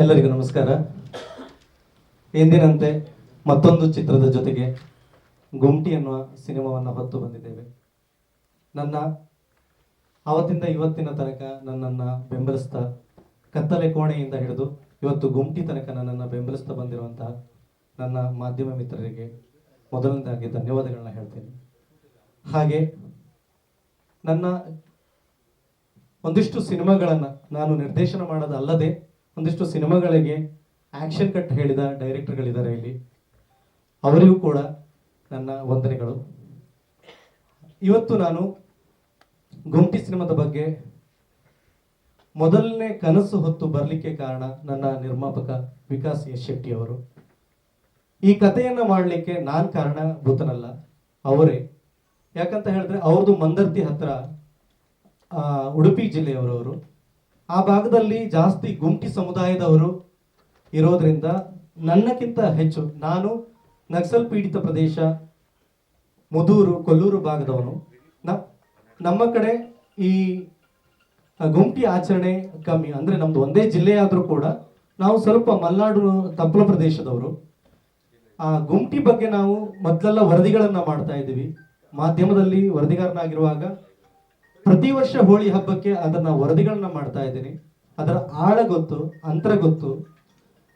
ಎಲ್ಲರಿಗೂ ನಮಸ್ಕಾರ. ಎಂದಿನಂತೆ ಮತ್ತೊಂದು ಚಿತ್ರದ ಜೊತೆಗೆ ಗುಮ್ಟಿ ಅನ್ನುವ ಸಿನಿಮಾವನ್ನು ಹೊತ್ತು ಬಂದಿದ್ದೇವೆ. ನನ್ನ ಆವತ್ತಿಂದ ಇವತ್ತಿನ ತನಕ ನನ್ನನ್ನು ಬೆಂಬಲಿಸ್ತಾ ಕತ್ತಲೆ ಕೋಣೆಯಿಂದ ಹಿಡಿದು ಇವತ್ತು ಗುಮ್ಟಿ ತನಕ ನನ್ನನ್ನು ಬೆಂಬಲಿಸ್ತಾ ಬಂದಿರುವಂತಹ ನನ್ನ ಮಾಧ್ಯಮ ಮಿತ್ರರಿಗೆ ಮೊದಲನೇದಾಗಿ ಧನ್ಯವಾದಗಳನ್ನ ಹೇಳ್ತೀನಿ. ಹಾಗೆ ನನ್ನ ಒಂದಿಷ್ಟು ಸಿನಿಮಾಗಳನ್ನು ನಾನು ನಿರ್ದೇಶನ ಮಾಡೋದಲ್ಲದೆ ಒಂದಿಷ್ಟು ಸಿನಿಮಾಗಳಿಗೆ ಆಕ್ಷನ್ ಕಟ್ ಹೇಳಿದ ಡೈರೆಕ್ಟರ್ಗಳಿದ್ದಾರೆ ಇಲ್ಲಿ. ಅವರಿಗೂ ಕೂಡ ನನ್ನ ವಂದನೆಗಳು. ಇವತ್ತು ನಾನು ಗುಂಪಿ ಸಿನಿಮಾದ ಬಗ್ಗೆ ಮೊದಲನೇ ಕನಸು ಹೊತ್ತು ಬರಲಿಕ್ಕೆ ಕಾರಣ ನನ್ನ ನಿರ್ಮಾಪಕ ವಿಕಾಸ್ ಎಸ್ ಶೆಟ್ಟಿ ಅವರು. ಈ ಕಥೆಯನ್ನು ಮಾಡಲಿಕ್ಕೆ ನಾನು ಕಾರಣಭೂತನಲ್ಲ ಅವರೇ. ಯಾಕಂತ ಹೇಳಿದ್ರೆ ಅವ್ರದ್ದು ಮಂದರ್ತಿ ಹತ್ರ ಉಡುಪಿ ಜಿಲ್ಲೆಯವರವರು. ಆ ಭಾಗದಲ್ಲಿ ಜಾಸ್ತಿ ಗುಂಪಿ ಸಮುದಾಯದವರು ಇರೋದ್ರಿಂದ ನನ್ನಕ್ಕಿಂತ ಹೆಚ್ಚು ನಾನು ನಕ್ಸಲ್ ಪೀಡಿತ ಪ್ರದೇಶ, ಮುದೂರು, ಕೊಲ್ಲೂರು ಭಾಗದವನು. ನಮ್ಮ ಕಡೆ ಈ ಗುಂಪಿ ಆಚರಣೆ ಕಮ್ಮಿ. ಅಂದ್ರೆ ನಮ್ದು ಒಂದೇ ಜಿಲ್ಲೆ ಆದ್ರೂ ಕೂಡ ನಾವು ಸ್ವಲ್ಪ ಮಲ್ನಾಡು ತಪ್ಪಲ ಪ್ರದೇಶದವರು. ಆ ಗುಂಪಿ ಬಗ್ಗೆ ನಾವು ಮೊದಲೆಲ್ಲ ವರದಿಗಳನ್ನು ಮಾಡ್ತಾ ಇದ್ದೀವಿ. ಮಾಧ್ಯಮದಲ್ಲಿ ವರದಿಗಾರನಾಗಿರುವಾಗ ಪ್ರತಿ ವರ್ಷ ಹೋಳಿ ಹಬ್ಬಕ್ಕೆ ಅದನ್ನ ವರದಿಗಳನ್ನ ಮಾಡ್ತಾ ಇದ್ದೀನಿ. ಅದರ ಆಳ ಗೊತ್ತು, ಅಂತರ ಗೊತ್ತು.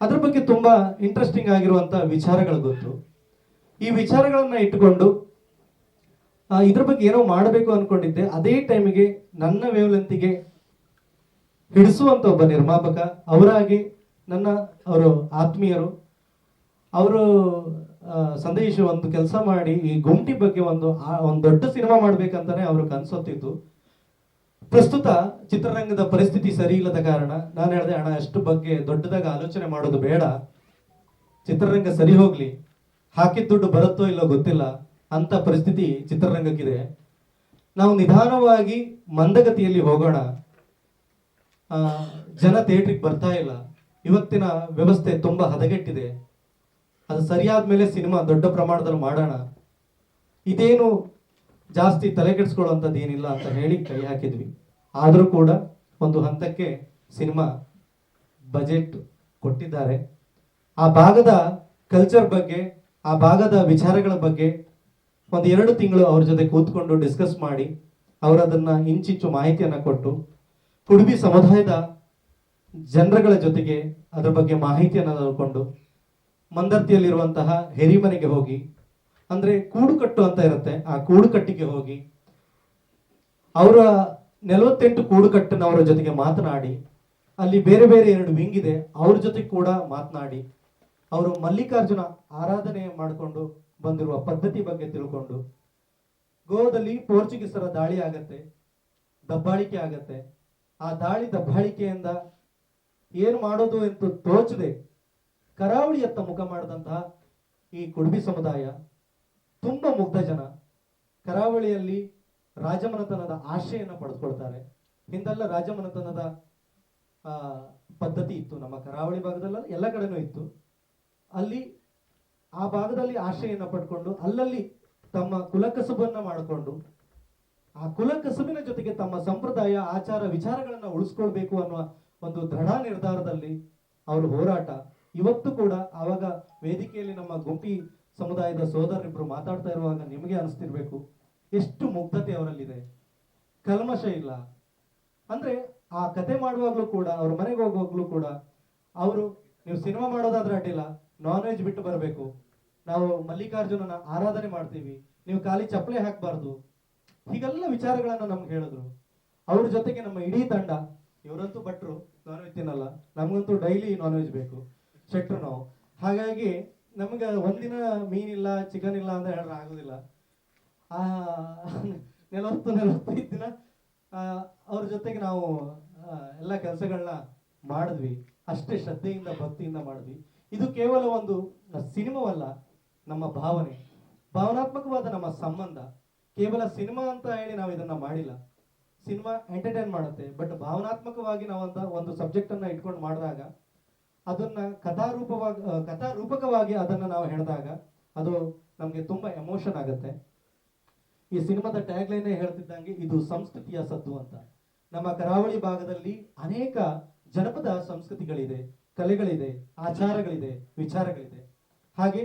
ಅದ್ರ ಬಗ್ಗೆ ತುಂಬಾ ಇಂಟ್ರೆಸ್ಟಿಂಗ್ ಆಗಿರುವಂತ ವಿಚಾರಗಳು ಗೊತ್ತು. ಈ ವಿಚಾರಗಳನ್ನ ಇಟ್ಟುಕೊಂಡು ಇದ್ರ ಬಗ್ಗೆ ಏನೋ ಮಾಡಬೇಕು ಅನ್ಕೊಂಡಿದ್ದೆ. ಅದೇ ಟೈಮಿಗೆ ನನ್ನ ವೇವ್ಲೆಂತಿಗೆ ಹಿಡಿಸುವಂತ ಒಬ್ಬ ನಿರ್ಮಾಪಕ, ಅವರಾಗಿ ನನ್ನ ಅವರು ಆತ್ಮೀಯರು, ಅವರು ಸಂದೇಶ ಒಂದು ಕೆಲಸ ಮಾಡಿ ಈ ಗುಂಟಿ ಬಗ್ಗೆ ಒಂದು ಒಂದು ದೊಡ್ಡ ಸಿನಿಮಾ ಮಾಡ್ಬೇಕಂತಾನೆ ಅವರು ಕನ್ಸೊತ್ತಿತ್ತು ಪ್ರಸ್ತುತ ಚಿತ್ರರಂಗದ ಪರಿಸ್ಥಿತಿ ಸರಿ ಇಲ್ಲದ ಕಾರಣ ನಾನು ಹೇಳಿದೆ, ಅಣ್ಣ, ಅಷ್ಟು ಬಗ್ಗೆ ದೊಡ್ಡದಾಗಿ ಆಲೋಚನೆ ಮಾಡೋದು ಬೇಡ. ಚಿತ್ರರಂಗ ಸರಿ ಹೋಗ್ಲಿ. ಹಾಕಿದ ದುಡ್ಡು ಬರುತ್ತೋ ಇಲ್ಲೋ ಗೊತ್ತಿಲ್ಲ. ಅಂತ ಪರಿಸ್ಥಿತಿ ಚಿತ್ರರಂಗಕ್ಕಿದೆ. ನಾವು ನಿಧಾನವಾಗಿ ಮಂದಗತಿಯಲ್ಲಿ ಹೋಗೋಣ. ಜನ ಥಿಯೇಟ್ರಿಗೆ ಬರ್ತಾ ಇಲ್ಲ. ಇವತ್ತಿನ ವ್ಯವಸ್ಥೆ ತುಂಬಾ ಹದಗೆಟ್ಟಿದೆ. ಅದು ಸರಿಯಾದ ಮೇಲೆ ಸಿನಿಮಾ ದೊಡ್ಡ ಪ್ರಮಾಣದಲ್ಲಿ ಮಾಡೋಣ. ಇದೇನು ಜಾಸ್ತಿ ತಲೆ ಕೆಡಿಸ್ಕೊಳ್ಳುವಂಥದ್ದು ಏನಿಲ್ಲ ಅಂತ ಹೇಳಿ ಕೈ ಹಾಕಿದ್ವಿ. ಆದರೂ ಕೂಡ ಒಂದು ಹಂತಕ್ಕೆ ಸಿನಿಮಾ ಬಜೆಟ್ ಕೊಟ್ಟಿದ್ದಾರೆ. ಆ ಭಾಗದ ಕಲ್ಚರ್ ಬಗ್ಗೆ, ಆ ಭಾಗದ ವಿಚಾರಗಳ ಬಗ್ಗೆ ಒಂದು ಎರಡು ತಿಂಗಳು ಅವ್ರ ಜೊತೆ ಕೂತ್ಕೊಂಡು ಡಿಸ್ಕಸ್ ಮಾಡಿ ಅವರದನ್ನು ಇಂಚಿಂಚು ಮಾಹಿತಿಯನ್ನು ಕೊಟ್ಟು ಕುಡುಬಿ ಸಮುದಾಯದ ಜನರುಗಳ ಜೊತೆಗೆ ಅದರ ಬಗ್ಗೆ ಮಾಹಿತಿಯನ್ನು ತಗೊಂಡು ಮಂದರ್ತಿಯಲ್ಲಿರುವಂತಹ ಹೆರಿಮನೆಗೆ ಹೋಗಿ ಅಂದ್ರೆ ಕೂಡುಕಟ್ಟು ಅಂತ ಇರುತ್ತೆ. ಆ ಕೂಡುಕಟ್ಟಿಗೆ ಹೋಗಿ ಅವರ ನಲವತ್ತೆಂಟು ಕೂಡುಕಟ್ಟಿನವರ ಜೊತೆಗೆ ಮಾತನಾಡಿ, ಅಲ್ಲಿ ಬೇರೆ ಬೇರೆ ಎರಡು ವಿಂಗ್ ಇದೆ, ಅವ್ರ ಜೊತೆ ಕೂಡ ಮಾತನಾಡಿ, ಅವರು ಮಲ್ಲಿಕಾರ್ಜುನ ಆರಾಧನೆ ಮಾಡಿಕೊಂಡು ಬಂದಿರುವ ಪದ್ಧತಿ ಬಗ್ಗೆ ತಿಳ್ಕೊಂಡು ಗೋವಾದಲ್ಲಿ ಪೋರ್ಚುಗೀಸರ ದಾಳಿ ಆಗತ್ತೆ, ದಬ್ಬಾಳಿಕೆ ಆಗತ್ತೆ. ಆ ದಾಳಿ ದಬ್ಬಾಳಿಕೆಯಿಂದ ಏನು ಮಾಡೋದು ಎಂದು ತೋಚದೆ ಕರಾವಳಿಯತ್ತ ಮುಖ ಮಾಡಿದಂತಹ ಈ ಕುಡುಬಿ ಸಮುದಾಯ ತುಂಬಾ ಮುಗ್ಧ ಜನ. ಕರಾವಳಿಯಲ್ಲಿ ರಾಜಮನೆತನದ ಆಶೆಯನ್ನು ಪಡೆದುಕೊಳ್ತಾರೆ. ಹಿಂದೆಲ್ಲ ರಾಜಮನೆತನದ ಪದ್ಧತಿ ಇತ್ತು. ನಮ್ಮ ಕರಾವಳಿ ಭಾಗದಲ್ಲ ಎಲ್ಲ ಕಡೆನೂ ಇತ್ತು. ಅಲ್ಲಿ ಆ ಭಾಗದಲ್ಲಿ ಆಶೆಯನ್ನು ಪಡ್ಕೊಂಡು, ಅಲ್ಲಲ್ಲಿ ತಮ್ಮ ಕುಲಕಸುಬನ್ನ ಮಾಡಿಕೊಂಡು, ಆ ಕುಲಕಸುಬಿನ ಜೊತೆಗೆ ತಮ್ಮ ಸಂಪ್ರದಾಯ, ಆಚಾರ, ವಿಚಾರಗಳನ್ನ ಉಳಿಸ್ಕೊಳ್ಬೇಕು ಅನ್ನುವ ಒಂದು ದೃಢ ನಿರ್ಧಾರದಲ್ಲಿ ಅವರು ಹೋರಾಟ. ಇವತ್ತು ಕೂಡ ಆವಾಗ ವೇದಿಕೆಯಲ್ಲಿ ನಮ್ಮ ಗುಂಪಿ ಸಮುದಾಯದ ಸೋದರರಿಬ್ರು ಮಾತಾಡ್ತಾ ಇರುವಾಗ ನಿಮಗೆ ಅನಿಸ್ತಿರ್ಬೇಕು, ಎಷ್ಟು ಮುಗ್ಧತೆ ಅವರಲ್ಲಿದೆ. ಕಲ್ಮಶ ಇಲ್ಲ. ಅಂದ್ರೆ ಆ ಕತೆ ಮಾಡುವಾಗ್ಲೂ ಕೂಡ, ಅವ್ರ ಮನೆಗೆ ಹೋಗುವಾಗ್ಲೂ ಕೂಡ, ಅವರು, ನೀವು ಸಿನಿಮಾ ಮಾಡೋದಾದ್ರೆ ಅಡ್ಡಿಲ್ಲ ನಾನ್ ವೆಜ್ ಬಿಟ್ಟು ಬರಬೇಕು. ನಾವು ಮಲ್ಲಿಕಾರ್ಜುನನ ಆರಾಧನೆ ಮಾಡ್ತೀವಿ, ನೀವು ಖಾಲಿ ಚಪ್ಪಲೆ ಹಾಕ್ಬಾರ್ದು. ಹೀಗೆಲ್ಲ ವಿಚಾರಗಳನ್ನ ನಮ್ಗೆ ಹೇಳಿದ್ರು. ಅವ್ರ ಜೊತೆಗೆ ನಮ್ಮ ಇಡೀ ತಂಡ, ಇವರಂತೂ ಭಟ್ರು ನಾನ್ ವೆಜ್ ತಿನ್ನಲ್ಲ. ನಮಗಂತೂ ಡೈಲಿ ನಾನ್ ವೆಜ್ ಬೇಕು. ಶೆಟ್ರು ನಾವು. ಹಾಗಾಗಿ ನಮ್ಗೆ ಒಂದಿನ ಮೀನಿಲ್ಲ ಚಿಕನ್ ಇಲ್ಲ ಅಂತ ಹೇಳಿದ್ರೆ ಆಗೋದಿಲ್ಲ. ಆ, ನಲವತ್ತು ನಲವತ್ತೈದು ದಿನ ಅವ್ರ ಜೊತೆಗೆ ನಾವು ಎಲ್ಲ ಕೆಲಸಗಳನ್ನ ಮಾಡಿದ್ವಿ. ಅಷ್ಟೇ ಶ್ರದ್ಧೆಯಿಂದ, ಭಕ್ತಿಯಿಂದ ಮಾಡಿದ್ವಿ. ಇದು ಕೇವಲ ಒಂದು ಸಿನಿಮಾವಲ್ಲ, ನಮ್ಮ ಭಾವನೆ. ಭಾವನಾತ್ಮಕವಾದ ನಮ್ಮ ಸಂಬಂಧ. ಕೇವಲ ಸಿನಿಮಾ ಅಂತ ಹೇಳಿ ನಾವು ಇದನ್ನ ಮಾಡಿಲ್ಲ. ಸಿನಿಮಾ ಎಂಟರ್ಟೈನ್ ಮಾಡುತ್ತೆ. ಬಟ್ ಭಾವನಾತ್ಮಕವಾಗಿ ನಾವಂತ ಒಂದು ಸಬ್ಜೆಕ್ಟ್ ಅನ್ನ ಇಟ್ಕೊಂಡು ಮಾಡಿದಾಗ ಅದನ್ನ ಕಥಾರೂಪವಾಗಿ ಕಥಾರೂಪಕವಾಗಿ ಅದನ್ನ ನಾವು ಹೇಳಿದಾಗ ಅದು ನಮಗೆ ತುಂಬಾ ಎಮೋಷನ್ ಆಗುತ್ತೆ. ಈ ಸಿನಿಮಾದ ಟ್ಯಾಗ್ ಲೈನ್ ಹೇಳ್ತಿದ್ದಂಗೆ ಇದು ಸಂಸ್ಕೃತಿಯ ಸದ್ದು ಅಂತ. ನಮ್ಮ ಕರಾವಳಿ ಭಾಗದಲ್ಲಿ ಅನೇಕ ಜನಪದ ಸಂಸ್ಕೃತಿಗಳಿದೆ, ಕಲೆಗಳಿದೆ, ಆಚಾರಗಳಿದೆ, ವಿಚಾರಗಳಿದೆ. ಹಾಗೆ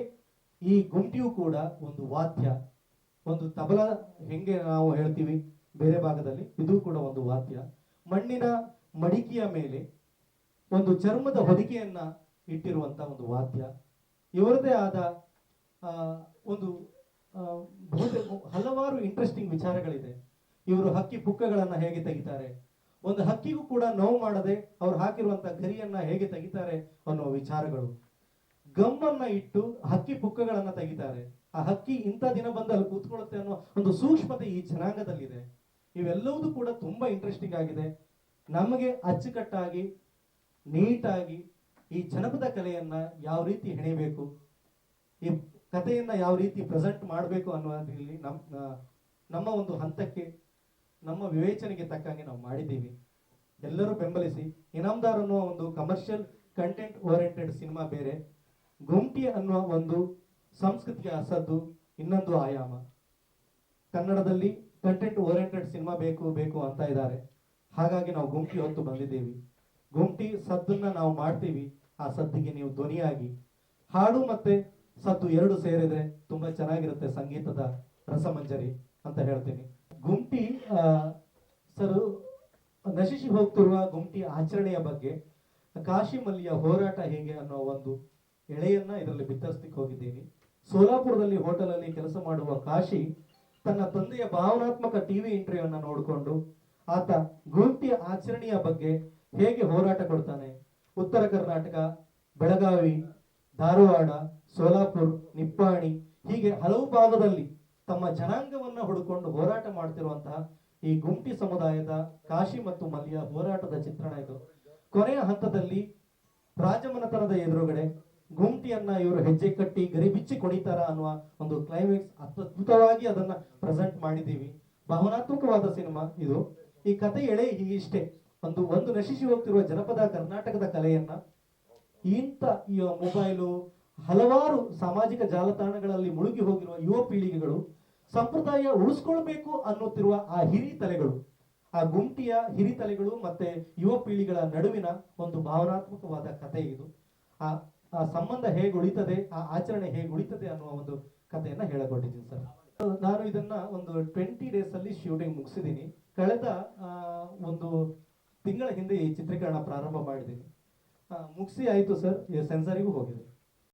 ಈ ಗುಂಟಿಯು ಕೂಡ ಒಂದು ವಾದ್ಯ, ಒಂದು ತಬಲ ಹೆಂಗೆ ನಾವು ಹೇಳ್ತೀವಿ ಬೇರೆ ಭಾಗದಲ್ಲಿ, ಇದು ಕೂಡ ಒಂದು ವಾದ್ಯ. ಮಣ್ಣಿನ ಮಡಿಕೆಯ ಮೇಲೆ ಒಂದು ಚರ್ಮದ ಹೊದಿಕೆಯನ್ನ ಇಟ್ಟಿರುವಂತ ಒಂದು ವಾದ್ಯ. ಇವರದೇ ಆದ ಒಂದು ಹಲವಾರು ಇಂಟ್ರೆಸ್ಟಿಂಗ್ ವಿಚಾರಗಳಿದೆ. ಇವರು ಹಕ್ಕಿ ಪುಕ್ಕಗಳನ್ನ ಹೇಗೆ ತೆಗಿತಾರೆ? ಒಂದು ಹಕ್ಕಿಗೂ ಕೂಡ ನೋವು ಮಾಡದೆ ಅವ್ರು ಹಾಕಿರುವಂತ ಗರಿಯನ್ನ ಹೇಗೆ ತೆಗಿತಾರೆ ಅನ್ನೋ ವಿಚಾರಗಳು. ಗಮ್ಮನ್ನ ಇಟ್ಟು ಹಕ್ಕಿ ಪುಕ್ಕಗಳನ್ನ ತೆಗಿತಾರೆ. ಆ ಹಕ್ಕಿ ಇಂಥ ದಿನ ಬಂದು ಅಲ್ಲಿ ಕೂತ್ಕೊಳ್ಳುತ್ತೆ ಅನ್ನೋ ಒಂದು ಸೂಕ್ಷ್ಮತೆ ಈ ಜನಾಂಗದಲ್ಲಿದೆ. ಇವೆಲ್ಲವೂ ಕೂಡ ತುಂಬಾ ಇಂಟ್ರೆಸ್ಟಿಂಗ್ ಆಗಿದೆ. ನಮಗೆ ಅಚ್ಚುಕಟ್ಟಾಗಿ ನೀಟಾಗಿ ಈ ಜನಪದ ಕಲೆಯನ್ನ ಯಾವ ರೀತಿ ಹೆಣೆಯಬೇಕು ಈ ಕಥೆಯನ್ನ ಯಾವ ರೀತಿ ಪ್ರೆಸೆಂಟ್ ಮಾಡಬೇಕು ಅನ್ನೋದ್ರಲ್ಲಿ ನಮ್ಮ ನಮ್ಮ ಒಂದು ಹಂತಕ್ಕೆ, ನಮ್ಮ ವಿವೇಚನೆಗೆ ತಕ್ಕಂಗೆ ನಾವು ಮಾಡಿದ್ದೀವಿ. ಎಲ್ಲರೂ ಬೆಂಬಲಿಸಿ, ಇನಾಮ್ದಾರ್ ಅನ್ನುವ ಒಂದು ಕಮರ್ಷಿಯಲ್ ಕಂಟೆಂಟ್ ಓರಿಯೆಂಟೆಡ್ ಸಿನಿಮಾ ಬೇರೆ, ಗುಂಪಿ ಅನ್ನುವ ಒಂದು ಸಂಸ್ಕೃತಿಯ ಹಸದ್ದು ಇನ್ನೊಂದು ಆಯಾಮ. ಕನ್ನಡದಲ್ಲಿ ಕಂಟೆಂಟ್ ಓರಿಯೆಂಟೆಡ್ ಸಿನಿಮಾ ಬೇಕು ಬೇಕು ಅಂತ ಇದ್ದಾರೆ. ಹಾಗಾಗಿ ನಾವು ಗುಂಪಿ ಹೊತ್ತು ಬಂದಿದ್ದೇವೆ. ಗುಮ್ಟಿ ಸದ್ದನ್ನ ನಾವು ಮಾಡ್ತೀವಿ, ಆ ಸದ್ದಿಗೆ ನೀವು ಧ್ವನಿಯಾಗಿ. ಹಾಡು ಮತ್ತೆ ಸದ್ದು ಎರಡು ಸೇರಿದ್ರೆ ತುಂಬಾ ಚೆನ್ನಾಗಿರುತ್ತೆ ಸಂಗೀತದ ರಸಮಂಜರಿ ಅಂತ ಹೇಳ್ತೀನಿ. ಗುಂಟಿ ಸರ್, ನಶಿಸಿ ಹೋಗ್ತಿರುವ ಗುಂಟಿ ಆಚರಣೆಯ ಬಗ್ಗೆ ಕಾಶಿ ಮಲ್ಲಿಯ ಹೋರಾಟ ಹೇಗೆ ಅನ್ನೋ ಒಂದು ಎಳೆಯನ್ನ ಇದರಲ್ಲಿ ಬಿತ್ತರಿಸ್ಲಿಕ್ಕೆ ಹೋಗಿದ್ದೀನಿ. ಸೋಲಾಪುರದಲ್ಲಿ ಹೋಟೆಲ್ ಅಲ್ಲಿ ಕೆಲಸ ಮಾಡುವ ಕಾಶಿ ತನ್ನ ತಂದೆಯ ಭಾವನಾತ್ಮಕ ಟಿವಿ ಇಂಟರ್ವ್ಯೂ ಅನ್ನ ನೋಡಿಕೊಂಡು, ಆತ ಗುಂಟಿ ಆಚರಣೆಯ ಬಗ್ಗೆ ಹೇಗೆ ಹೋರಾಟ ಕೊಡ್ತಾನೆ? ಉತ್ತರ ಕರ್ನಾಟಕ, ಬೆಳಗಾವಿ, ಧಾರವಾಡ, ಸೋಲಾಪುರ್, ನಿಪ್ಪಾಣಿ ಹೀಗೆ ಹಲವು ಭಾಗದಲ್ಲಿ ತಮ್ಮ ಜನಾಂಗವನ್ನ ಹುಡುಕೊಂಡು ಹೋರಾಟ ಮಾಡ್ತಿರುವಂತಹ ಈ ಗುಂಪಿ ಸಮುದಾಯದ ಕಾಶಿ ಮತ್ತು ಮಲ್ಯ ಹೋರಾಟದ ಚಿತ್ರಣ ಇದು. ಕೊನೆಯ ಹಂತದಲ್ಲಿ ರಾಜಮನತನದ ಎದುರುಗಡೆ ಗುಂಪಿಯನ್ನ ಇವರು ಹೆಜ್ಜೆ ಕಟ್ಟಿ ಗರಿಬಿಚ್ಚಿ ಕೊಡಿತಾರ ಅನ್ನುವ ಒಂದು ಕ್ಲೈಮ್ಯಾಕ್ಸ್ ಅತ್ಯದ್ಭುತವಾಗಿ ಅದನ್ನ ಪ್ರೆಸೆಂಟ್ ಮಾಡಿದ್ದೀವಿ. ಭಾವನಾತ್ಮಕವಾದ ಸಿನಿಮಾ ಇದು. ಈ ಕಥೆ ಎಳೆ ಇಷ್ಟೇ. ಒಂದು ಒಂದು ನಶಿಸಿ ಹೋಗ್ತಿರುವ ಜನಪದ ಕರ್ನಾಟಕದ ಕಲೆಯನ್ನ ಇಂಥ ಈ ಮೊಬೈಲು ಹಲವಾರು ಸಾಮಾಜಿಕ ಜಾಲತಾಣಗಳಲ್ಲಿ ಮುಳುಗಿ ಹೋಗಿರುವ ಯುವ ಪೀಳಿಗೆಗಳು ಸಂಪ್ರದಾಯ ಉಳಿಸ್ಕೊಳ್ಬೇಕು ಅನ್ನುತ್ತಿರುವ ಆ ಹಿರಿ ತಲೆಗಳು, ಆ ಗುಂಟಿಯ ಹಿರಿತಲೆಗಳು ಮತ್ತೆ ಯುವ ಪೀಳಿಗೆಗಳ ನಡುವಿನ ಒಂದು ಭಾವನಾತ್ಮಕವಾದ ಕಥೆ ಇದು. ಆ ಆ ಸಂಬಂಧ ಹೇಗೆ ಉಳಿತದೆ, ಆ ಆಚರಣೆ ಹೇಗೆ ಉಳಿತದೆ ಅನ್ನುವ ಒಂದು ಕಥೆಯನ್ನ ಹೇಳಕೊಟ್ಟಿದ್ದೀನಿ ಸರ್. ನಾನು ಇದನ್ನ ಒಂದು ಟ್ವೆಂಟಿ ಡೇಸ್ ಅಲ್ಲಿ ಶೂಟಿಂಗ್ ಮುಗಿಸಿದ್ದೀನಿ. ಕಳೆದ ಒಂದು ತಿಂಗಳ ಹಿಂದೆ ಈ ಚಿತ್ರೀಕರಣ ಪ್ರಾರಂಭ ಮಾಡಿದ್ದೀನಿ ಮುಗಿಸಿ ಆಯಿತು ಸರ್ ಸೆನ್ಸರಿಗೂ ಹೋಗಿದೆ.